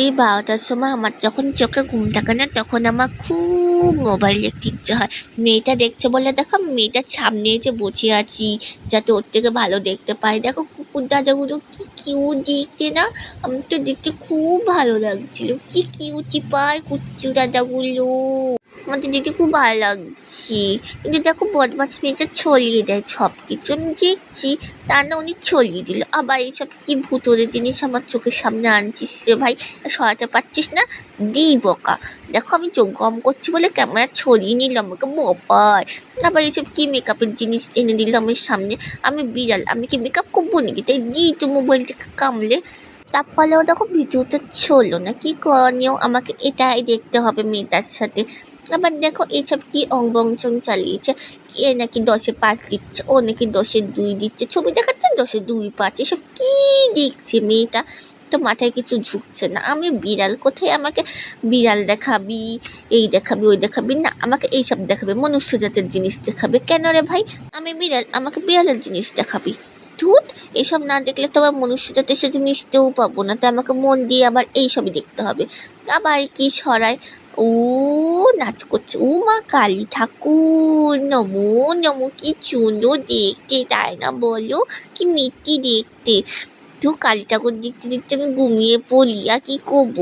রাত্রি বারোটার সময় আমার যখন চোখে ঘুম থাকে না, তখন আমার খুব মোবাইল দেখতে ইচ্ছে হয়। মেয়েটা দেখছে বলে, দেখো, মেয়েটার সামনে এসে বসে আছি, যাতে ওর থেকে ভালো দেখতে পাই। দেখো, কুকুর দাদাগুলো কি কিউ দেখতে না, আমার তো দেখতে খুব ভালো লাগছিল। কি কিউটি পায় কুচ্চু দাদাগুলো। আমার তো দেখতে খুব ভালো লাগছে। কিন্তু দেখো বদমাস মেয়েটা ছড়িয়ে দেয় সব কিছু আমি দেখছি তা না, উনি ছড়িয়ে দিল। আবার এইসব কি ভুতুরে জিনিস আমার চোখের সামনে আনছিস রে ভাই? সরাতে পারছিস না? দিই বকা। দেখো আমি চোখ গম করছি বলে ক্যামেরা ছড়িয়ে নিলাম আমাকে। বাবাই আবার এইসব কি মেকআপের জিনিস এনে দিল আমার সামনে? আমি বিড়াল। আমি কি মেকআপ করব নাকি? তাই দিই তো মোবাইলটাকে কামলে তার ফলেও দেখো ভিডিওটা চলল না। কি করণীয়? আমাকে এটাই দেখতে হবে মেয়েটার সাথে। আবার দেখো এইসব কি অঙ্গংচং চালিয়েছে। কে নাকি দশে পাঁচ দিচ্ছে, ও নাকি দশে দুই দিচ্ছে, ছবি দেখাচ্ছে, দশে দুই পাঁচ, এসব কি দেখছে মেয়েটা? তো মাথায় কিছু ঝুঁকছে না। আমি বিড়াল, কোথায় আমাকে বিড়াল দেখাবি, এই দেখাবি, ওই দেখাবি? না, আমাকে এইসব দেখাবে মনুষ্য জাতের জিনিস দেখাবে। কেন রে ভাই? আমি বিড়াল, আমাকে বিড়ালের জিনিস দেখাবি। ধুত এসব না দেখলে তো আবার মনুষ্য জাতের সাথে মিশতেও পাবো না। তো আমাকে মন দিয়ে আবার এইসবই দেখতে হবে। আবার কি সরায়? ও নাচ করছে। ও মা কালী ঠাকুর। নমো নমো, কি সুন্দর দেখতে। তাই না বলো? কি মিষ্টি দেখতে। তো কালী ঠাকুর দেখতে দেখতে আমি ঘুমিয়ে পড়ি। আর কি করব?